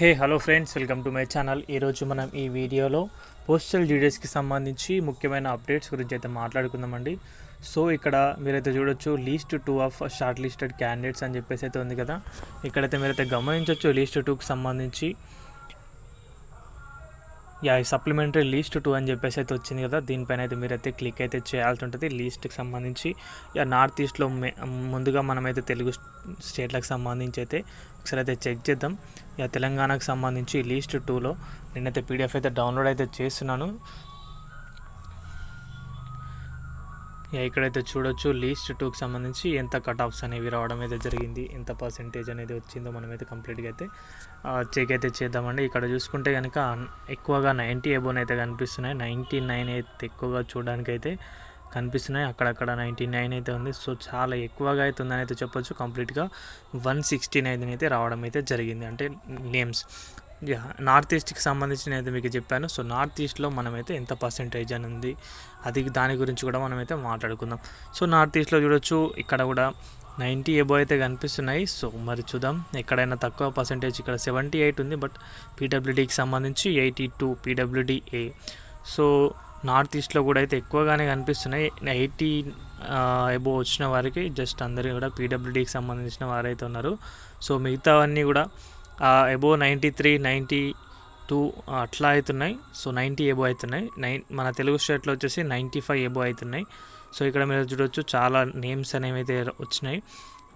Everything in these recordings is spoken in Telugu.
Hey hello friends welcome to my channel. ఈరోజు మనం ఈ వీడియోలో పోస్టల్ డీటెయిల్స్కి సంబంధించి ముఖ్యమైన అప్డేట్స్ గురించి అయితే మాట్లాడుకుందామండి. సో ఇక్కడ మీరైతే చూడొచ్చు least two of shortlisted candidates అని చెప్పేసి అయితే ఉంది కదా. ఇక్కడైతే మీరైతే గమనించవచ్చు లీస్ట్ టూకి సంబంధించి యా సప్లిమెంటరీ లీస్ట్ టూ అని చెప్పేసి అయితే వచ్చింది కదా దీనిపైన అయితే మీరైతే క్లిక్ అయితే చేయాల్సి ఉంటుంది. లీస్ట్కి సంబంధించి యా నార్త్ ఈస్ట్లో మే ముందుగా మనమైతే తెలుగు స్టేట్లకు సంబంధించి అయితే ఒకసారి అయితే చెక్ చేద్దాం. యా తెలంగాణకు సంబంధించి లీస్ట్ టూలో నేనైతే పీడిఎఫ్ అయితే డౌన్లోడ్ అయితే చేస్తున్నాను. ఇక్కడైతే చూడొచ్చు లీస్ట్ టూకి సంబంధించి ఎంత కట్ ఆఫ్స్ అనేవి రావడం అయితే జరిగింది ఎంత పర్సెంటేజ్ అనేది వచ్చిందో మనమైతే కంప్లీట్గా అయితే చెక్ అయితే చేద్దామండి. ఇక్కడ చూసుకుంటే కనుక ఎక్కువగా నైంటీ ఎబోన్ అయితే కనిపిస్తున్నాయి. నైంటీ నైన్ అయితే ఎక్కువగా చూడడానికి అయితే కనిపిస్తున్నాయి. అక్కడక్కడ నైంటీ నైన్ అయితే ఉంది. సో చాలా ఎక్కువగా అయితే ఉందని అయితే చెప్పొచ్చు. కంప్లీట్గా వన్ సిక్స్టీ నైన్ అయితే రావడం అయితే జరిగింది. అంటే నేమ్స్. నార్త్ ఈస్ట్కి సంబంధించిన అయితే మీకు చెప్పాను. సో నార్త్ ఈస్ట్లో మనమైతే ఎంత పర్సెంటేజ్ అని ఉంది అది దాని గురించి కూడా మనమైతే మాట్లాడుకుందాం. సో నార్త్ ఈస్ట్లో చూడొచ్చు ఇక్కడ కూడా నైంటీ ఎబో అయితే కనిపిస్తున్నాయి. సో మరి చూద్దాం ఎక్కడైనా తక్కువ పర్సెంటేజ్ ఇక్కడ సెవెంటీ ఎయిట్ ఉంది బట్ పీడబ్ల్యూడీకి సంబంధించి ఎయిటీ టూ పీడబ్ల్యూడీ ఏ సో నార్త్ ఈస్ట్లో కూడా అయితే ఎక్కువగానే కనిపిస్తున్నాయి. ఎయిటీ ఎబో వచ్చిన వారికి జస్ట్ అందరూ కూడా పీడబ్ల్యూడీకి సంబంధించిన వారైతే ఉన్నారు. సో మిగతావన్నీ కూడా above ninety three ninety two అట్లా అవుతున్నాయి సో నైంటీ ఎబో అవుతున్నాయి నైన్ మన తెలుగు స్టేట్లో వచ్చేసి నైంటీ ఫైవ్ ఎబో అవుతున్నాయి సో ఇక్కడ మీరు చూడొచ్చు చాలా నేమ్స్ అనేవి అయితే వచ్చినాయి.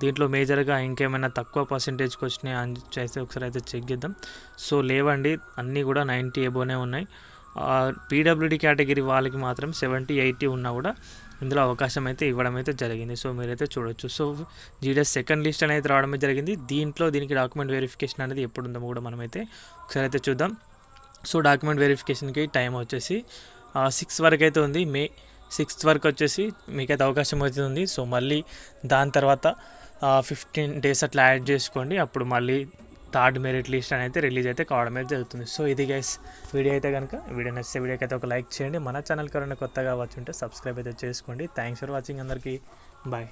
దీంట్లో మేజర్గా ఇంకేమైనా తక్కువ పర్సెంటేజ్కి వచ్చినాయి అని చేస్తే ఒకసారి అయితే చెక్ చేద్దాం. సో లేవండి. అన్నీ కూడా నైంటీ ఎబోనే ఉన్నాయి. పీడబ్ల్యూడి కేటగిరీ వాళ్ళకి మాత్రం సెవెంటీ ఎయిటీ ఉన్నా కూడా ఇందులో అవకాశం అయితే ఇవ్వడం అయితే జరిగింది. సో మీరైతే చూడొచ్చు. సో జీడిఎస్ సెకండ్ లిస్ట్ అనేది రావడమే జరిగింది. దీంట్లో దీనికి డాక్యుమెంట్ వెరిఫికేషన్ అనేది ఎప్పుడు ఉందో కూడా మనమైతే ఒకసారి అయితే చూద్దాం. సో డాక్యుమెంట్ వెరిఫికేషన్కి టైం వచ్చేసి సిక్స్ వరకు అయితే ఉంది. మే సిక్స్త్ వరకు వచ్చేసి మీకైతే అవకాశం అవుతుంది సో మళ్ళీ దాని తర్వాత ఫిఫ్టీన్ డేస్ అట్లా యాడ్ చేసుకోండి. అప్పుడు మళ్ళీ థర్డ్ మెరిట్ లిస్ట్ అనేది రిలీజ్ అయితే కావడం అయితే జరుగుతుంది. సో ఇది గైస్ వీడియో అయితే కనుక వీడియో నచ్చితే వీడియోకి అయితే ఒక లైక్ చేయండి. మన ఛానల్ ఎవరైనా కొత్తగా వచ్చి ఉంటే సబ్స్క్రైబ్ అయితే చేసుకోండి. థ్యాంక్స్ ఫర్ వాచింగ్ అందరికీ. బాయ్